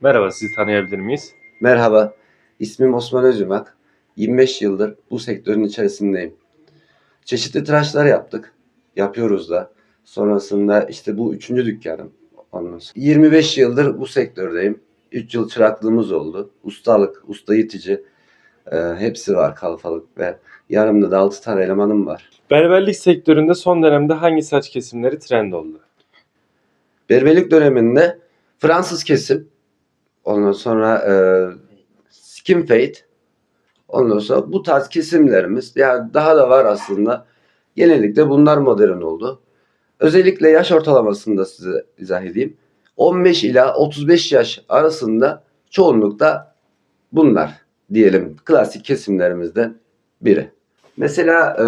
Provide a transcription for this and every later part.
Merhaba, sizi tanıyabilir miyiz? Merhaba, ismim Osman Özümak. 25 yıldır bu sektörün içerisindeyim. Çeşitli tıraşlar yaptık. Yapıyoruz da. Sonrasında işte bu üçüncü dükkanım. Ondan sonra 25 yıldır bu sektördeyim. 3 yıl çıraklığımız oldu. Ustalık, usta yitici e, hepsi var kalfalık ve yanımda da 6 tane elemanım var. Berberlik sektöründe son dönemde hangi saç kesimleri trend oldu? Berberlik döneminde Fransız kesim, ondan sonra e, skin fade, ondan sonra bu tarz kesimlerimiz yani daha da var aslında. Genellikle bunlar modern oldu. Özellikle yaş ortalamasında size izah edeyim. 15 ila 35 yaş arasında çoğunlukta bunlar diyelim klasik kesimlerimizden biri. Mesela e,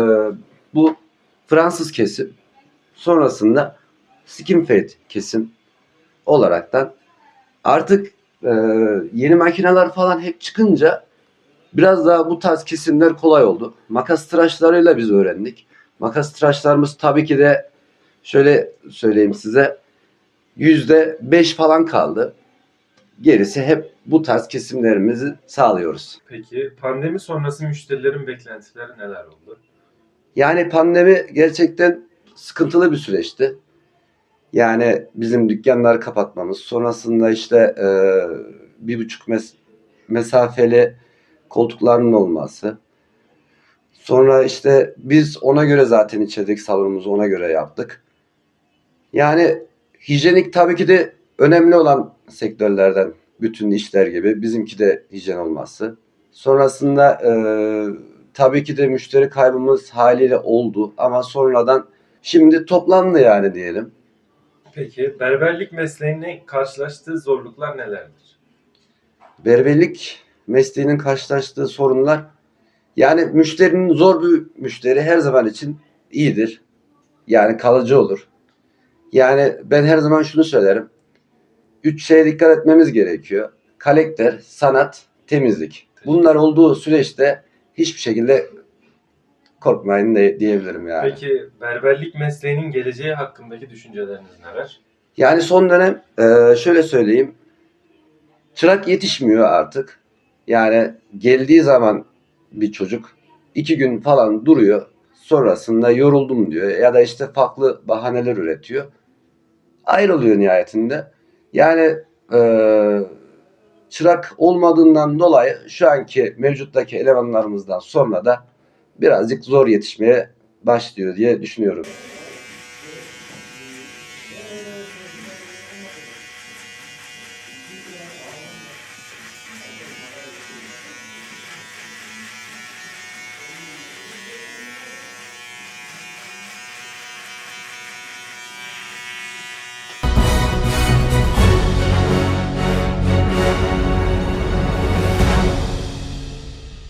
bu Fransız kesim sonrasında skin fade kesim olaraktan artık e, yeni makineler falan hep çıkınca biraz daha bu tarz kesimler kolay oldu. Makas tıraşlarıyla biz öğrendik. Makas tıraşlarımız tabii ki de şöyle söyleyeyim size yüzde beş falan kaldı. Gerisi hep bu tarz kesimlerimizi sağlıyoruz. Peki pandemi sonrası müşterilerin beklentileri neler oldu? Yani pandemi gerçekten sıkıntılı bir süreçti. Yani bizim dükkanları kapatmamız, sonrasında işte e, bir buçuk mes- mesafeli koltukların olması. Sonra işte biz ona göre zaten içerideki salonumuzu ona göre yaptık. Yani hijyenik tabii ki de önemli olan sektörlerden bütün işler gibi bizimki de hijyen olması. Sonrasında e, tabii ki de müşteri kaybımız haliyle oldu ama sonradan şimdi toplandı yani diyelim. Peki berberlik mesleğinin karşılaştığı zorluklar nelerdir? Berberlik mesleğinin karşılaştığı sorunlar yani müşterinin zor bir müşteri her zaman için iyidir. Yani kalıcı olur. Yani ben her zaman şunu söylerim. Üç şeye dikkat etmemiz gerekiyor. Karakter, sanat, temizlik. Bunlar olduğu süreçte hiçbir şekilde korkmayın de, diyebilirim yani. Peki berberlik mesleğinin geleceği hakkındaki düşünceleriniz neler? Yani son dönem e, şöyle söyleyeyim. Çırak yetişmiyor artık. Yani geldiği zaman bir çocuk iki gün falan duruyor. Sonrasında yoruldum diyor. Ya da işte farklı bahaneler üretiyor. Ayrılıyor nihayetinde. Yani e, çırak olmadığından dolayı şu anki mevcuttaki elemanlarımızdan sonra da birazcık zor yetişmeye başlıyor diye düşünüyorum.